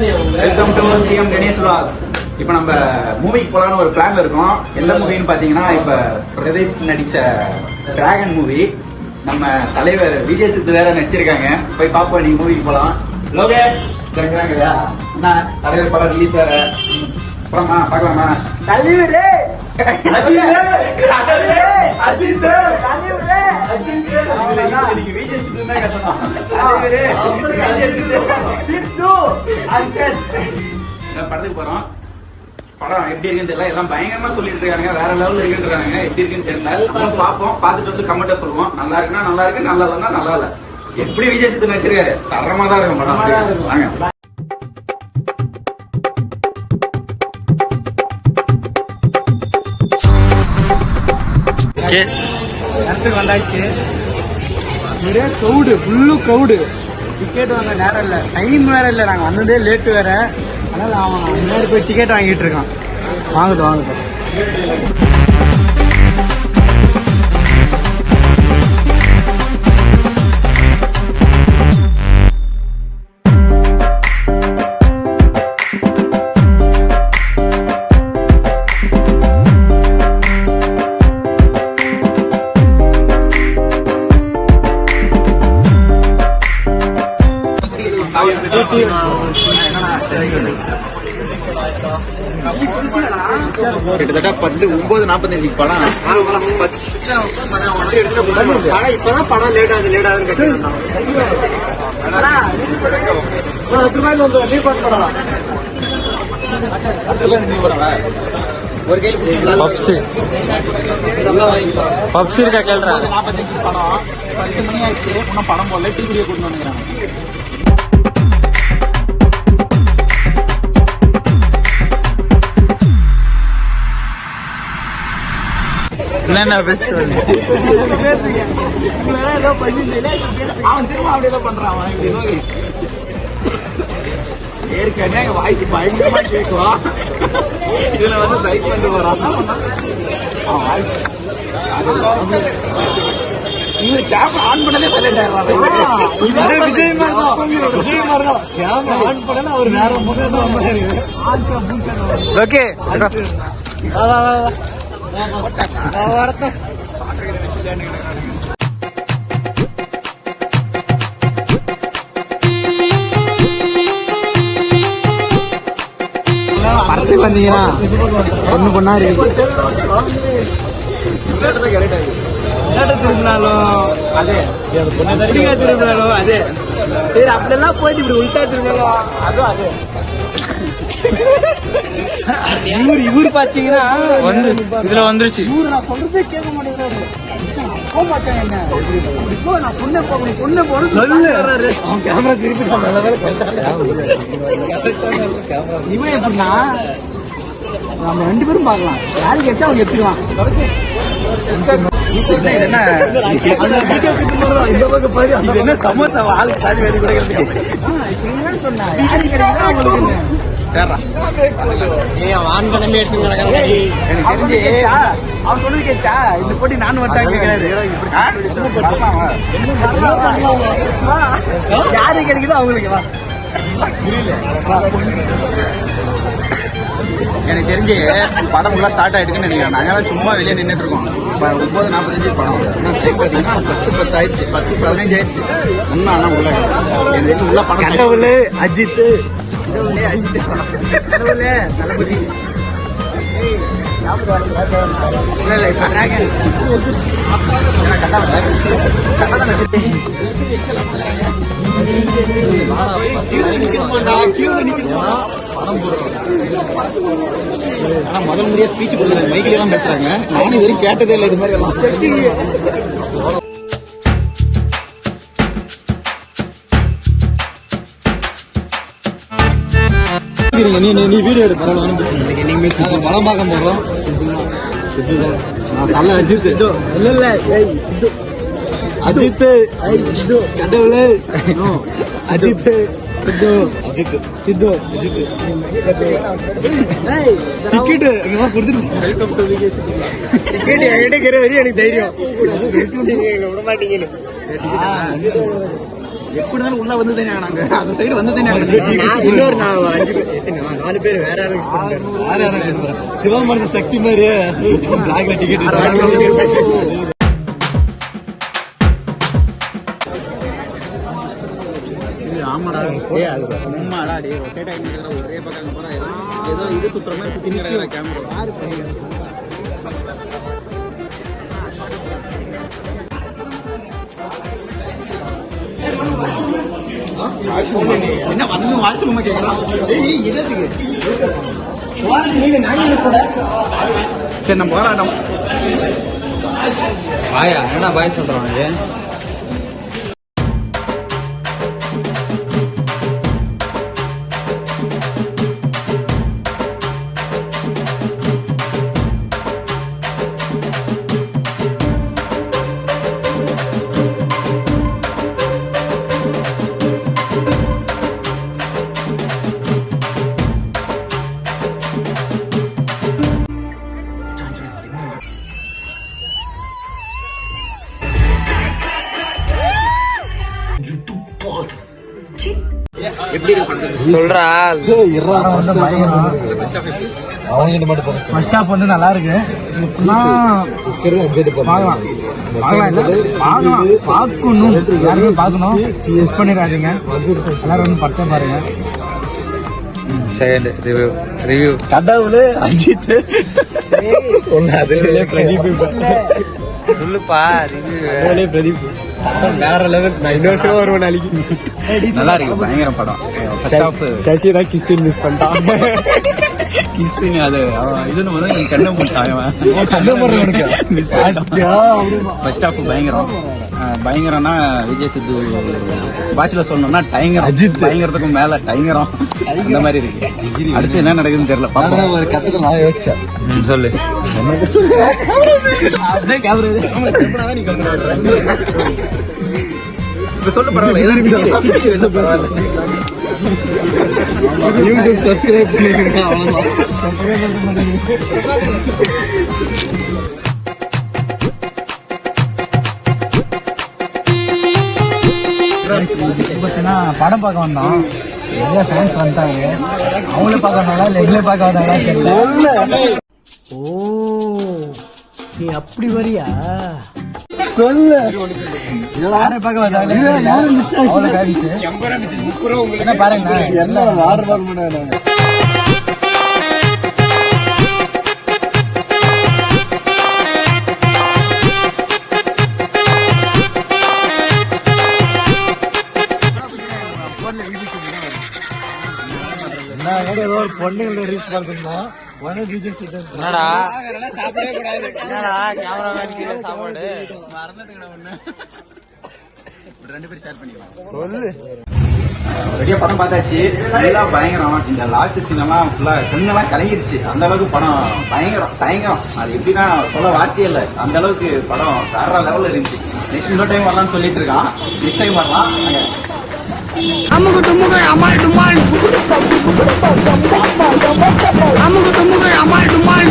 Welcome to CM Ganesh vlogs. இப்போ நம்ம மூவிக்கு போலான்னு ஒரு பிளான்ல இருக்கோம். எந்த மூவின்னு பாத்தீங்கன்னா இப்ப பிரதீப் நடிச்ச டிராகன் மூவி நம்ம தலைவர் விஜய் சித்து வேற நடிச்சிருக்காங்க. போய் பாப்போம் நீங்க மூவிக்கு போலாம். லோகேஷ் தலைவர் படம் ரிலீஸ் வேற. போலாமா? பார்க்கலாமா? தலைவரே! இன்னைக்கு விஜய் விஜய் சித்து. படத்துக்கு போறோம். படம் எப்படி இருக்குன்னு தெரியல. எல்லாம் பயங்கரமா சொல்லிட்டு இருக்காங்க வேற லெவல்ல இருக்குன்றாங்க எப்படி இருக்குன்னு தெரியல. பார்ப்போம். பார்த்துட்டு வந்து கமெண்ட்டா சொல்லுவோம். நல்லா இருக்குன்னா நல்லா இருக்கு நல்லா இல்லைன்னா நல்லா இல்ல. எப்படி விஜய் சித்து நடிச்சிருக்காரு தரமா தான் இருக்கும் படம். வாங்க. இடத்துக்கு வந்தாச்சு. ஒரே க்ரௌடு ஃபுல்லு க்ரௌடு டிக்கெட் வாங்க நேரம் இல்லை. டைம் வேற இல்லை. நாங்கள் வந்ததே லேட்டு வேற. அதனால அவன் முன்னாடி போய் டிக்கெட் வாங்கிட்டு இருக்கான். வாங்குது வாங்குது கிட்டத்தட்ட பத்து ஒன்பது நாற்பத்தஞ்சு படம். இப்பதான் படம் லேட் ஆகுது லேட் ஆகுதுன்னு ஒரு கையில்? பப்ஸு. பப்ஸ் இருக்கா கேள்றா? நாற்பத்தஞ்சு படம் பத்து மணி ஆயிடுச்சு இன்னும் படம் போடல டீ குடிய கூட்டு வந்துக்கிறாங்க. என்னென்ன பெஸ்ட் நோக்கி. ஏற்கனவே வாய்ஸ் பயங்கரமா கேட்கும் இதுல வந்து சைட் பண்ணிட்டு வரான் இவரு கேமரா ஆன் பண்ணதே சைலண்ட் ஆயிடுறான் விஜய் மாதிரி தான் விஜய் மாதிரி தான் கேமரா ஆன் பண்ணல அவர் வேற முகம் ஓகே படத்துக்கு வந்தீங்கன்னா ஒண்ணு பண்ணாரு விளையாட்டு திரும்பினாலும் அதே. அப்படிங்க திரும்பினாலும் அதே. சரி போயிட்டு இப்படி உள்டா திரும்பினாலும் அதுவும் அதே. இவர் இவர் பாத்தீங்கன்னா வந்து இதுல வந்துருச்சு. இவரு நான் சொல்றதே கேட்க மாட்டேங்கிறாரு. கேமரா திருப்பி இவன் எப்படின்னா நம்ம ரெண்டு பேரும் பார்க்கலாம். யாரு கேட்டா அவங்க எடுத்துக்கலாம். இது என்ன? சமோசா? ஆளுக்கு சாதி வேறு கூட சொன்னா? யாரு கிடைக்கிறா அவங்களுக்கு எனக்கு தெரிஞ்சு அவன் சொன்னது கேட்டா இந்த போட்டி நானும் வட்டா கேட்கிறாரு. யாரு கிடைக்குதோ அவங்களுக்கு வா. எனக்கு தெரிஞ்சு படம் ஃபுல்லாக ஸ்டார்ட் ஆயிட்டுக்குன்னு நினைக்கிறேன். நாங்கள் சும்மா வெளியே நின்றுட்டு இருக்கோம். ஒன்பது நாற்பத்தஞ்சு படம். டைம் பார்த்தீங்கன்னா பத்து பத்து ஆயிடுச்சு. பத்து பதினஞ்சு ஆயிடுச்சு. இன்னும் ஆனால் உள்ள. எனக்கு தெரிஞ்சு உள்ள படம் அஜித் கடவுளே ஆயிடுச்சு கடவுளே தளபதி. முதல் முறையா ஸ்பீச் கொடுக்குறாங்க மைக்கில் எல்லாம் பேசுறாங்க. நானும் இது வரைக்கும் கேட்டதே இல்லை இது மாதிரி எல்லாம். நீ நீ நீ வீடியோ எடு பரவாயில்ல படம் பார்க்க போறோம். நான் தலை அஜித் இல்ல இல்ல ஏய் சித்து. அஜித் ஏய் சித்து. கடவுளே. அஜித் சித்து. அஜித் சித்து. ஏய் டிக்கெட் இங்க கொடுத்துட்டு வெல்கம் டு சித்து டிக்கெட் என்கிட்ட இருக்கிற வரையும் எனக்கு தைரியம். விட மாட்டீங்கன்னு எப்படி இருந்தாலும் உள்ள வந்து தானே நாங்க அந்த சைடு வந்து தானே இன்னொரு? நாலு பேர் வேற யாரும் சிவமரச சக்தி மாதிரி பிளாக்ல டிக்கெட் ஆமாடா அது ரொட்டேட் நிக்கிற ஒரே பக்கம் போறா ஏதோ இது சுத்துற மாதிரி சுத்தி கேமரா என்ன வந்து வாஷ்ரூம் கேக்குறான் ஏய் சரி நம்ம போராட்டம் பாயா என்ன பாய் சொல்றான் எப்படி இருக்கு பண்றது சொல்றா. ஃபர்ஸ்ட் ஸ்டாப் வந்து நல்லா இருக்கு. பார்க்கலாம். பார்க்கலாம் பார்க்கணும். எல்லாருமே பார்க்கணும். மிஸ் பண்ணிடாதீங்க. எல்லாரும் வந்து பட்டம் பாருங்க. செகண்ட் ரிவ்யூ ரிவ்யூ கடவுளே அஜித். அதுல பிரதீப் சொல்லுப்பா ரிவ்யூ பிரதீப். வேற லெவல் நான் இன்னொரு வருவேன் நாளைக்கு. நல்லா இருக்கு பயங்கர படம். ஃபர்ஸ்ட் ஆஃப் சசிதா கிஸ்டின் மிஸ் பண்ணிட்டான். கிஸ்ஸிங் அது அவன் இதுன்னு வந்து நீ கண்ணை போட்டான் கண்ணை போடுறேன் உனக்கு. ஃபர்ஸ்ட் ஆஃப் பயங்கரம். பயங்கரம்னா விஜய் சித்து பாஷையில சொல்லணும்னா டைங்கரம் அஜித். பயங்கரத்துக்கும் மேல டைங்கரம். அந்த மாதிரி இருக்கு. அடுத்து என்ன நடக்குதுன்னு தெரியல பாப்போம். ஒரு கட்டத்துல நான் யோசிச்சேன். ம், சொல்லு. அப்படியே கேமரா இப்ப சொல்லு பரவாயில்ல பரவாயில்ல யூடியூப் சப்ஸ்கிரைப் பண்ணிருக்கேன் அவ்வளவுதான். பார்த்தீங்கன்னா படம் பார்க்க வந்தோம் நிறைய ஃபேன்ஸ் வந்துட்டாங்க? அவங்கள பார்க்க வந்தாங்களா இல்லை எங்களை பார்க்க வந்தாங்களா தெரியல. ஓ நீ அப்படி வரியா? சொல்லு. பார்க்க வந்தாங்க? பாருங்க எல்லாம் ஆர்டர் பண்ண முடியாது நான். ஏதோ ஒரு பொண்ணுங்களை ரீச் பார்த்துருந்தோம் என்னடா? ரெண்டு பேரும் ஷேர் பண்ணிக்கலாம். சொல்லு. ரெடியா படம் பார்த்தாச்சு. நல்லா பயங்கரம். இந்த லாஸ்ட் சீன் எல்லாம் ஃபுல்லா கண்ணெல்லாம் கலங்கிருச்சு. அந்த அளவுக்கு படம் பயங்கரம் பயங்கரம் அது எப்படின்னா சொல்ல வார்த்தையே இல்லை. அந்த அளவுக்கு படம் வேற லெவல்ல இருந்துச்சு. நெக்ஸ்ட் இன்னொரு டைம் வரலாம்னு சொல்லிட்டு இருக்கான். நெக்ஸ்ட் டைம் வரலாம். আমগো তুমগো আমার ডুমাল আমগো তুমগো আমার ডুমাল